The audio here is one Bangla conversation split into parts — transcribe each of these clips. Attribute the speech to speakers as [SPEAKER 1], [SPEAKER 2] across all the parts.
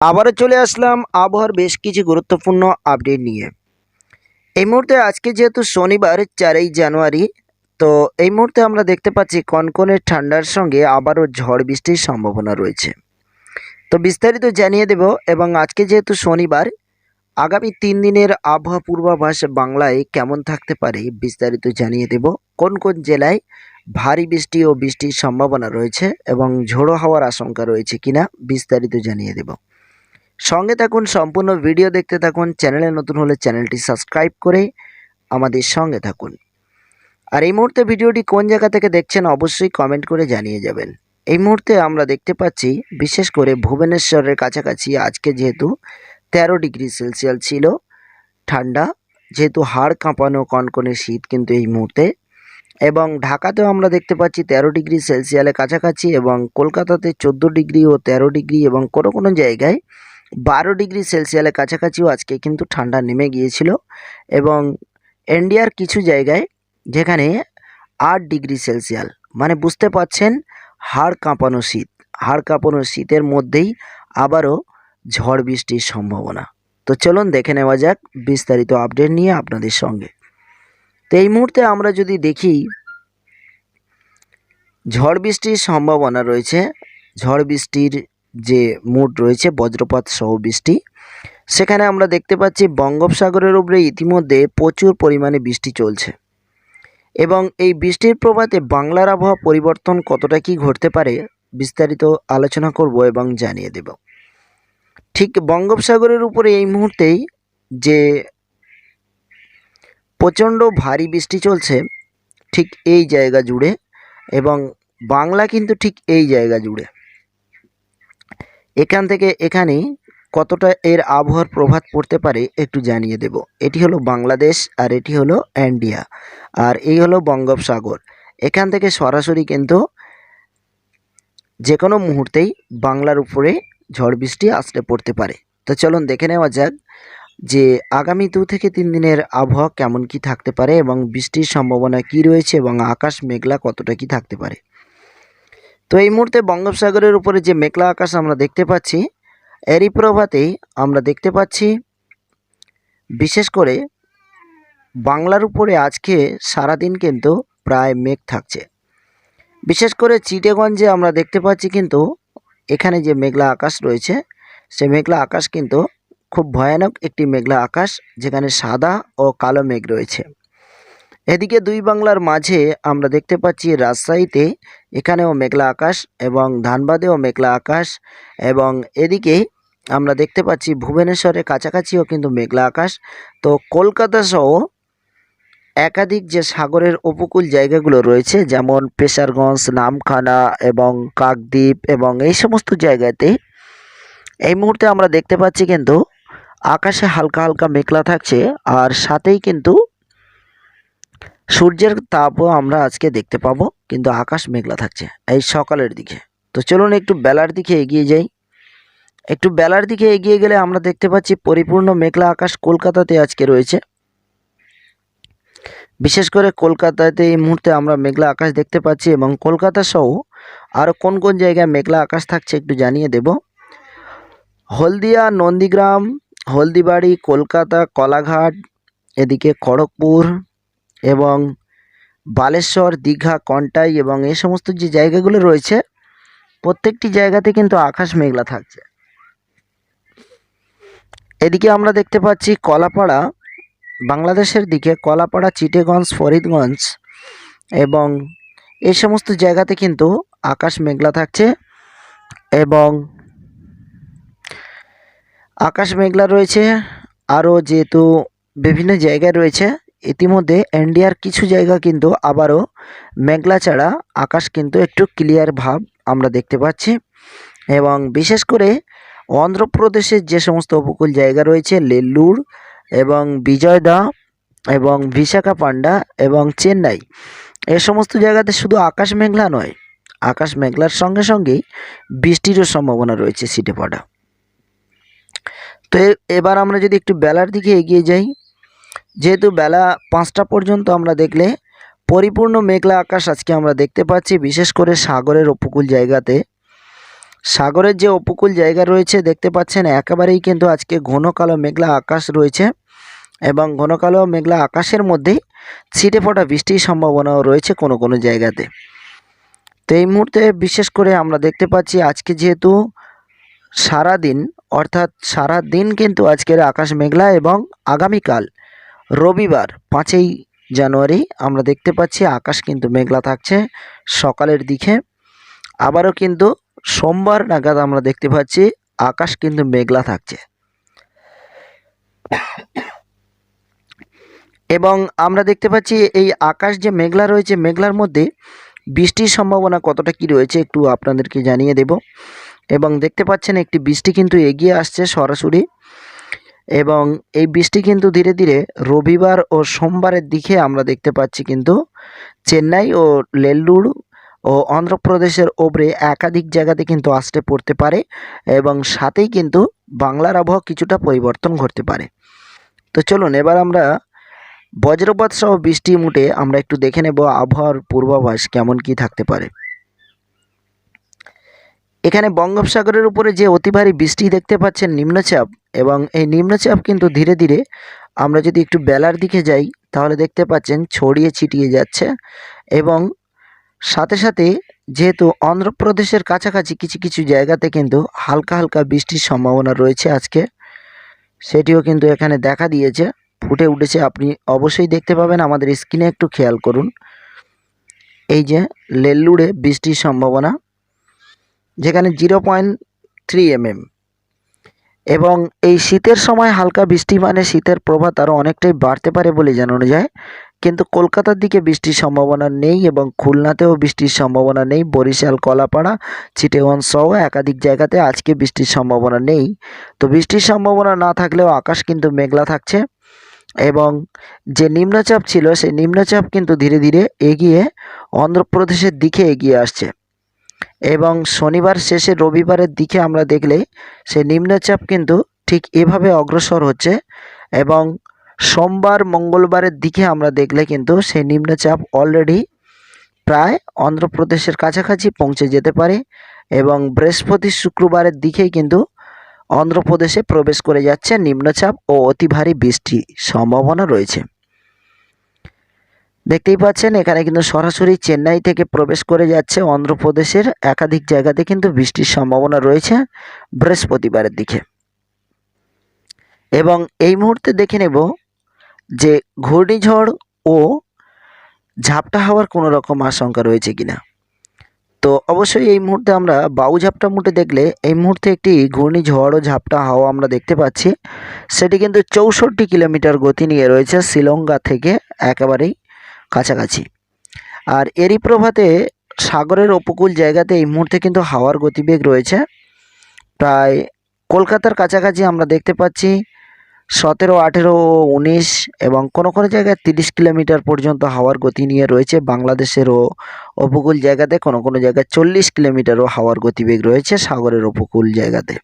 [SPEAKER 1] আবারও চলে আসলাম আবহাওয়ার বেশ কিছু গুরুত্বপূর্ণ আপডেট নিয়ে। এই মুহূর্তে আজকে যেহেতু শনিবার চারই জানুয়ারি, তো এই মুহূর্তে আমরা দেখতে পাচ্ছি কনকনে ঠান্ডার সঙ্গে আবারও ঝড় বৃষ্টির সম্ভাবনা রয়েছে। তো বিস্তারিত জানিয়ে দেব এবং আজকে যেহেতু শনিবার, আগামী তিন দিনের আবহাওয়া পূর্বাভাস বাংলায় কেমন থাকতে পারে বিস্তারিত জানিয়ে দেব। কোন কোন জেলায় ভারী বৃষ্টি ও বৃষ্টির সম্ভাবনা রয়েছে এবং ঝোড়ো হওয়ার আশঙ্কা রয়েছে কিনা বিস্তারিত জানিয়ে দেব। সঙ্গে থাকুন, সম্পূর্ণ ভিডিও দেখতে থাকুন, চ্যানেলে নতুন হলে চ্যানেলটি সাবস্ক্রাইব করে আমাদের সঙ্গে থাকুন। আর এই মুহূর্তে ভিডিওটি কোন জায়গা থেকে দেখছেন অবশ্যই কমেন্ট করে জানিয়ে যাবেন। এই মুহূর্তে আমরা দেখতে পাচ্ছি, বিশেষ করে ভুবনেশ্বরের কাছাকাছি আজকে যেহেতু তেরো ডিগ্রি সেলসিয়াস ছিল, ঠান্ডা, যেহেতু হাড় কাঁপানো, কনকনে শীত কিন্তু এই মুহূর্তে। এবং ঢাকাতেও আমরা দেখতে পাচ্ছি তেরো ডিগ্রি সেলসিয়ালের কাছাকাছি এবং কলকাতাতে চোদ্দ ডিগ্রি ও তেরো ডিগ্রি এবং কোনো কোনো জায়গায় বারো ডিগ্রি সেলসিয়ালের কাছাকাছিও আজকে কিন্তু ঠান্ডা নেমে গিয়েছিল এবং ইন্ডিয়ার কিছু জায়গায় যেখানে আট ডিগ্রি সেলসিয়াল মানে বুঝতে পাচ্ছেন হাড় কাঁপানো শীত, হাড় কাঁপানো শীতের মধ্যেই আবারও ঝড় বৃষ্টির সম্ভাবনা। তো চলুন দেখে নেওয়া যাক বিস্তারিত আপডেট নিয়ে আপনাদের সঙ্গে। তো এই মুহূর্তে আমরা যদি দেখি, ঝড় বৃষ্টির সম্ভাবনা রয়েছে। ঝড় বৃষ্টির যে মুড রয়েছে বজ্রপাত সহ বৃষ্টি। সেখানে আমরা দেখতে পাচ্ছি বঙ্গোপসাগরের উপরে ইতিমধ্যে প্রচুর পরিমাণে বৃষ্টি চলছে। এবং এই বৃষ্টির প্রভাতে বাংলার আবহাওয়া পরিবর্তন কতটা কি ঘটতে পারে বিস্তারিত আলোচনা করব এবং জানিয়ে দেব। ঠিক বঙ্গোপসাগরের উপরে এই মুহূর্তেই যে প্রচণ্ড ভারী বৃষ্টি চলছে ঠিক এই জায়গা জুড়ে এবং বাংলা কিন্তু ঠিক এই জায়গা জুড়ে। এখান থেকে এখানে কতটা এর আবহাওয়ার প্রভাব পড়তে পারে একটু জানিয়ে দেব। এটি হলো বাংলাদেশ আর এটি হলো ইন্ডিয়া। আর এই হলো বঙ্গোপসাগর। এখান থেকে সরাসরি কিন্তু যে কোনো মুহূর্তেই বাংলার উপরে ঝড় বৃষ্টি আসতে পড়তে পারে। তো চলুন দেখে নেওয়া যাক যে আগামী দু থেকে তিন দিনের আবহাওয়া কেমন কি থাকতে পারে এবং বৃষ্টির সম্ভাবনা কি রয়েছে এবং আকাশ মেঘলা কতটা কি থাকতে পারে। তো এই মুহূর্তে বঙ্গোপসাগরের উপরে যে মেঘলা আকাশ আমরা দেখতে পাচ্ছি, এরই প্রভাতেই আমরা দেখতে পাচ্ছি, বিশেষ করে বাংলার উপরে আজকে সারাদিন কিন্তু প্রায় মেঘ থাকছে। বিশেষ করে চিটেগঞ্জে আমরা দেখতে পাচ্ছি কিন্তু এখানে যে মেঘলা আকাশ রয়েছে, সে মেঘলা আকাশ কিন্তু খুব ভয়ানক একটি মেঘলা আকাশ যেখানে সাদা ও কালো মেঘ রয়েছে। এদিকে দুই বাংলার মাঝে আমরা দেখতে পাচ্ছি রাজশাহীতে এখানেও মেঘলা আকাশ এবং ধানবাদেও মেঘলা আকাশ এবং এদিকে আমরা দেখতে পাচ্ছি ভুবনেশ্বরের কাছাকাছিও কিন্তু মেঘলা আকাশ। তো কলকাতা সহ একাধিক যে সাগরের উপকূল জায়গাগুলো রয়েছে, যেমন পেশারগঞ্জ, নামখানা এবং কাকদ্বীপ এবং এই সমস্ত জায়গাতে, এই মুহূর্তে আমরা দেখতে পাচ্ছি কিন্তু আকাশে হালকা হালকা মেঘলা থাকছে আর সাথেই কিন্তু সূর্যের তাপও আমরা আজকে দেখতে পাবো, কিন্তু আকাশ মেঘলা থাকছে এই সকালের দিকে। তো চলুন একটু বেলার দিকে এগিয়ে যাই। একটু বেলার দিকে এগিয়ে গেলে আমরা দেখতে পাচ্ছি পরিপূর্ণ মেঘলা আকাশ কলকাতাতে আজকে রয়েছে। বিশেষ করে কলকাতাতে এই মুহূর্তে আমরা মেঘলা আকাশ দেখতে পাচ্ছি এবং কলকাতা সহ আরও কোন কোন জায়গায় মেঘলা আকাশ থাকছে একটু জানিয়ে দেব। হলদিয়া, নন্দীগ্রাম, হলদিবাড়ি, কলকাতা, কলাঘাট, এদিকে খড়গপুর এবং বালেশ্বর, দীঘা, কন্টাই এবং এই সমস্ত যে জায়গাগুলো রয়েছে, প্রত্যেকটি জায়গাতে কিন্তু আকাশ মেঘলা থাকছে। এদিকে আমরা দেখতে পাচ্ছি কলাপাড়া, বাংলাদেশের দিকে কলাপাড়া, চিটেগঞ্জ, ফরিদগঞ্জ এবং এই সমস্ত জায়গাতে কিন্তু আকাশ মেঘলা থাকছে এবং আকাশ মেঘলা রয়েছে। আরও যেহেতু বিভিন্ন জায়গায় রয়েছে ইতিমধ্যে ইন্ডিয়ার কিছু জায়গা কিন্তু আবারও মেঘলা ছাড়া আকাশ কিন্তু একটু ক্লিয়ার ভাব আমরা দেখতে পাচ্ছি। এবং বিশেষ করে অন্ধ্রপ্রদেশের যে সমস্ত উপকূল জায়গা রয়েছে, লেল্লুর এবং বিজয়দা এবং বিশাখাপান্ডা এবং চেন্নাই, এ সমস্ত জায়গাতে শুধু আকাশ মেঘলা নয়, আকাশ মেঘলার সঙ্গে সঙ্গেই বৃষ্টিরও সম্ভাবনা রয়েছে সিটে পড়া। তো এবার আমরা যদি একটু বেলার দিকে এগিয়ে যাই যেহেতু বেলা পাঁচটা পর্যন্ত আমরা দেখলে পরিপূর্ণ মেঘলা আকাশ আজকে আমরা দেখতে পাচ্ছি, বিশেষ করে সাগরের উপকূল জায়গাতে। সাগরের যে উপকূল জায়গা রয়েছে, দেখতে পাচ্ছেন একেবারেই কিন্তু আজকে ঘন কালো মেঘলা আকাশ রয়েছে এবং ঘন কালো মেঘলা আকাশের মধ্যেই ছিটে ফোটা বৃষ্টির সম্ভাবনাও রয়েছে কোনো কোনো জায়গাতে। তো এই মুহূর্তে বিশেষ করে আমরা দেখতে পাচ্ছি আজকে যেহেতু সারা দিন অর্থাৎ সারা দিন কিন্তু আজকের আকাশ মেঘলা এবং আগামীকাল রবিবার, পাঁচই জানুয়ারি, আমরা দেখতে পাচ্ছি আকাশ কিন্তু মেঘলা থাকছে সকালের দিকে। আবারও কিন্তু সোমবার নাগাদ আমরা দেখতে পাচ্ছি আকাশ কিন্তু মেঘলা থাকছে। এবং আমরা দেখতে পাচ্ছি এই আকাশ যে মেঘলা রয়েছে, মেঘলার মধ্যে বৃষ্টির সম্ভাবনা কতটা কি রয়েছে একটু আপনাদেরকে জানিয়ে দেব। এবং দেখতে পাচ্ছেন একটি বৃষ্টি কিন্তু এগিয়ে আসছে সরাসরি। এবং এই বৃষ্টি কিন্তু ধীরে ধীরে রবিবার ও সোমবারের দিকে আমরা দেখতে পাচ্ছি কিন্তু চেন্নাই ও নেল্লুর ও অন্ধ্রপ্রদেশের ওপরে একাধিক জায়গাতে কিন্তু আসতে পড়তে পারে এবং সাথেই কিন্তু বাংলার আবহাওয়া কিছুটা পরিবর্তন ঘটতে পারে। তো চলুন, এবার আমরা বজ্রপাত সহ বৃষ্টি মুটে আমরা একটু দেখে নেব আবহাওয়ার পূর্বাভাস কেমন কি থাকতে পারে। এখানে বঙ্গোপসাগরের উপরে যে অতি ভারী বৃষ্টি দেখতে পাচ্ছেন নিম্নচাপ এবং এই নিম্নচাপ কিন্তু ধীরে ধীরে আমরা যদি একটু বেলার দিকে যাই, তাহলে দেখতে পাচ্ছেন ছড়িয়ে ছিটিয়ে যাচ্ছে এবং সাথে সাথে যেহেতু অন্ধ্রপ্রদেশের কাছাকাছি কিছু কিছু জায়গাতে কিন্তু হালকা হালকা বৃষ্টির সম্ভাবনা রয়েছে আজকে। সেটিও কিন্তু এখানে দেখা দিয়েছে, ফুটে উঠেছে। আপনি অবশ্যই দেখতে পাবেন, আমাদের স্ক্রিনে একটু খেয়াল করুন। এই যে লেল্লুড়ে বৃষ্টির সম্ভাবনা। যেখানে জিরো পয়েন্ট থ্রি এমএম এবং এই শীতের সময় হালকা বৃষ্টি মানে শীতের প্রভাব আরও অনেকটাই বাড়তে পারে বলে জানানো যায়। কিন্তু কলকাতার দিকে বৃষ্টির সম্ভাবনা নেই এবং খুলনাতেও বৃষ্টির সম্ভাবনা নেই। বরিশাল, কলাপাড়া চিটেগঞ্জ সহ একাধিক জায়গাতে আজকে বৃষ্টির সম্ভাবনা নেই। তো বৃষ্টির সম্ভাবনা না থাকলেও আকাশ কিন্তু মেঘলা থাকছে এবং যে নিম্নচাপ ছিল, সেই নিম্নচাপ কিন্তু ধীরে ধীরে এগিয়ে অন্ধ্রপ্রদেশের দিকে এগিয়ে আসছে। এবং শনিবার শেষে রবিবারের দিকে আমরা দেখলে সে নিম্নচাপ কিন্তু ঠিক এভাবে অগ্রসর হচ্ছে এবং সোমবার, মঙ্গলবারের দিকে আমরা দেখলে কিন্তু সেই নিম্নচাপ অলরেডি প্রায় অন্ধ্রপ্রদেশের কাছাকাছি পৌঁছে যেতে পারে এবং বৃহস্পতি শুক্রবারের দিকেই কিন্তু অন্ধ্রপ্রদেশে প্রবেশ করে যাচ্ছে নিম্নচাপ ও অতি ভারী বৃষ্টি সম্ভাবনা রয়েছে। দেখতেই পাচ্ছেন, এখানে কিন্তু সরাসরি চেন্নাই থেকে প্রবেশ করে যাচ্ছে অন্ধ্রপ্রদেশের একাধিক জায়গাতে কিন্তু বৃষ্টির সম্ভাবনা রয়েছে বৃহস্পতিবারের দিকে। এবং এই মুহূর্তে দেখে নেব যে ঘূর্ণিঝড় ও ঝাপটা হওয়ার কোনো রকম আশঙ্কা রয়েছে কিনা। তো অবশ্যই এই মুহূর্তে আমরা বাউ ঝাপটা মুটে দেখলে এই মুহূর্তে একটি ঘূর্ণিঝড় ও ঝাপটা হাওয়া আমরা দেখতে পাচ্ছি। সেটি কিন্তু চৌষট্টি কিলোমিটার গতি নিয়ে রয়েছে শ্রীলঙ্কা থেকে একেবারেই কাছাকাছি। আর এরই প্রভাতে সাগরের উপকূল জায়গাতে এই মুহূর্তে কিন্তু হাওয়ার গতিবেগ রয়েছে। প্রায় কলকাতার কাছাকাছি আমরা দেখতে পাচ্ছি সতেরো, আঠেরো, উনিশ এবং কোনো কোনো জায়গায় তিরিশ কিলোমিটার পর্যন্ত হাওয়ার গতি নিয়ে রয়েছে। বাংলাদেশেরও উপকূল জায়গাতে কোনো কোনো জায়গায় চল্লিশ কিলোমিটারও হাওয়ার গতিবেগ রয়েছে সাগরের উপকূল জায়গাতে।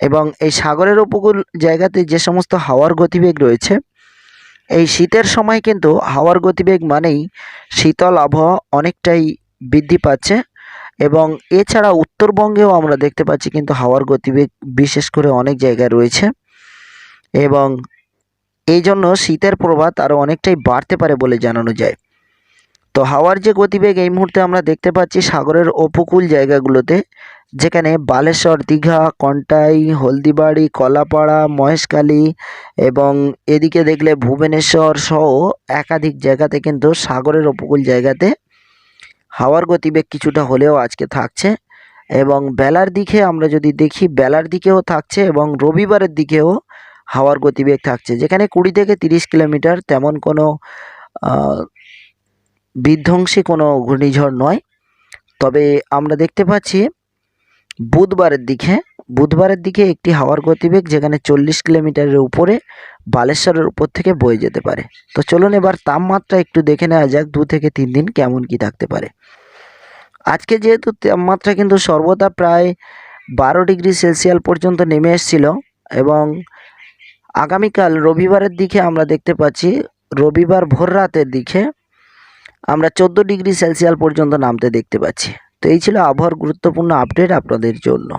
[SPEAKER 1] এবং এই সাগরের উপকূল জায়গাতে যে সমস্ত হাওয়ার গতিবেগ রয়েছে এই শীতের সময় কিন্তু হাওয়ার গতিবেগ মানেই শীতল আবহাওয়া অনেকটাই বৃদ্ধি পাচ্ছে এবং এছাড়া উত্তরবঙ্গেও আমরা দেখতে পাচ্ছি কিন্তু হাওয়ার গতিবেগ বিশেষ করে অনেক জায়গায় রয়েছে এবং এই জন্য শীতের প্রভাত আরও অনেকটাই বাড়তে পারে বলে জানানো যায়। তো হাওয়ার যে গতিবেগ এই মুহূর্তে আমরা দেখতে পাচ্ছি সাগরের উপকূল জায়গাগুলোতে, যেখানে বালেশ্বর, দীঘা, কন্টাই, হলদিবাড়ি, কলাপাড়া, মহেশখালী এবং এদিকে দেখলে ভুবনেশ্বর সহ একাধিক জায়গাতে কিন্তু সাগরের উপকূল জায়গাতে হাওয়ার গতিবেগ কিছুটা হলেও আজকে থাকছে এবং বেলার দিকে আমরা যদি দেখি, বেলার দিকেও থাকছে এবং রবিবারের দিকেও হাওয়ার গতিবেগ থাকছে। যেখানে কুড়ি থেকে তিরিশ কিলোমিটার তেমন কোনো বিধ্বংসী কোনো ঘূর্ণিঝড় নয়। তবে আমরা দেখতে পাচ্ছি বুধবারের দিকে বুধবারের দিকে একটি হাওয়ার গতিবেগ যেখানে চল্লিশ কিলোমিটারের উপরে বালেশ্বরের উপর থেকে বয়ে যেতে পারে। তো চলুন এবার তাপমাত্রা একটু দেখে নেওয়া যাক, দু থেকে তিন দিন কেমন কি থাকতে পারে। আজকে যেহেতু তাপমাত্রা কিন্তু সর্বদা প্রায় বারো ডিগ্রি সেলসিয়াল পর্যন্ত নেমে এসেছিল এবং আগামীকাল রবিবারের দিকে আমরা দেখতে পাচ্ছি, রবিবার ভোর রাতের দিকে আমরা চোদ্দ ডিগ্রি সেলসিয়াল পর্যন্ত নামতে দেখতে পাচ্ছি। তো এই ছিল আবহাওয়ার গুরুত্বপূর্ণ আপডেট আপনাদের জন্য।